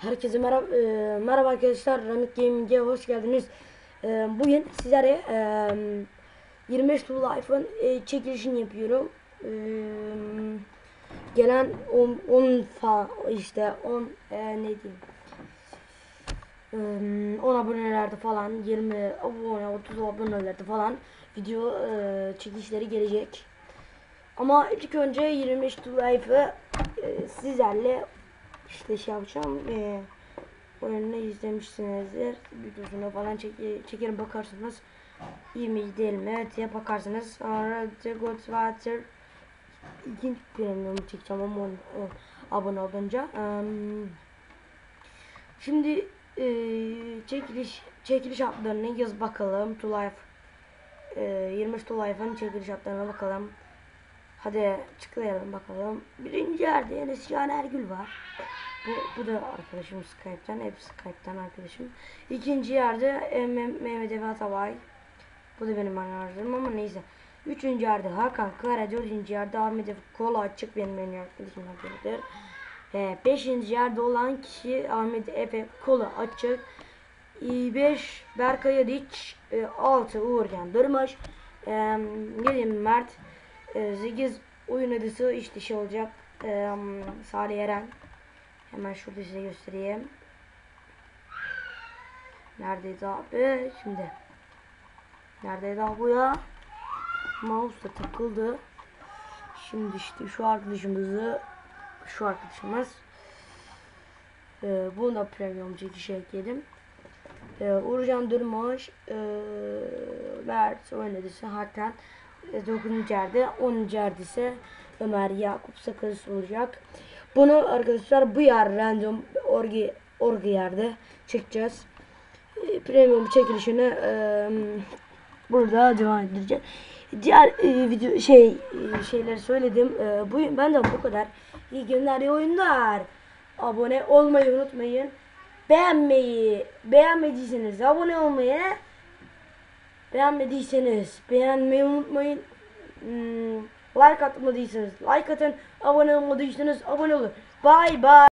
Herkese merhaba, e, merhaba arkadaşlar. Ramit Gaming'e hoş geldiniz. E, bugün sizlere e, 25 to Life'ın e, çekilişini yapıyorum. E, gelen 10, 10 fa işte 10 e, ne diyeyim e, 10 abonelerde falan 20 abone 30 abonelerde falan video e, çekilişleri gelecek. Ama ilk önce 25 to Life'ı e, sizlerle işte şey yapacağım. E, oyununu izlemişsinizdir. Videosunu falan çek çekerim bakarsınız. İyi mi değil mi diye bakarsınız. Sonra The God Water ikinci premium çekeceğim ama on, on, abone olunca. Um, şimdi e, çekiliş çekiliş hatlarını yaz bakalım. To Life e, 23 To Life'ın çekiliş hatlarına bakalım. Hadi çıklayalım bakalım. Birinci yerde Enes Ergül var. Bu, bu da arkadaşım Skype'tan. Hep Skype'tan arkadaşım. İkinci yerde e, Mehmet Efe Atabay. Bu da benim arkadaşım ama neyse. Üçüncü yerde Hakan Kara. Dördüncü yerde Ahmet Efe Kola Açık benim en iyi arkadaşım. E, beşinci yerde olan kişi Ahmet Efe Kola Açık. E, beş Berkay Adiç. E, altı Uğurcan Durmuş. E, yedi Mert. E, 8 oyun adısı işte şey olacak. E, Salih Eren. Hemen şurada size göstereyim. Neredeydi abi? Şimdi. Neredeydi abi bu ya? Mouse da takıldı. Şimdi işte şu arkadaşımızı şu arkadaşımız ee, bunu da premium çekişe ekledim. Ee, Uğurcan Durmuş ee, Mert oynadısı Hakan 9. yerde 10. yerde ise Ömer Yakup Sakız olacak. Bunu arkadaşlar bu yer random orgi orgi yerde çekeceğiz. E, premium çekilişini e, burada devam edeceğiz. Diğer e, video şey e, şeyleri söyledim. E, bu ben de bu kadar. İyi günler, iyi oyunlar. Abone olmayı unutmayın. Beğenmeyi, beğenmediyseniz abone olmayı Beğenmediyseniz beğenmeyi unutmayın. Hmm, like atmadıysanız like atın. Abone olmadıysanız abone olun. Bye bye.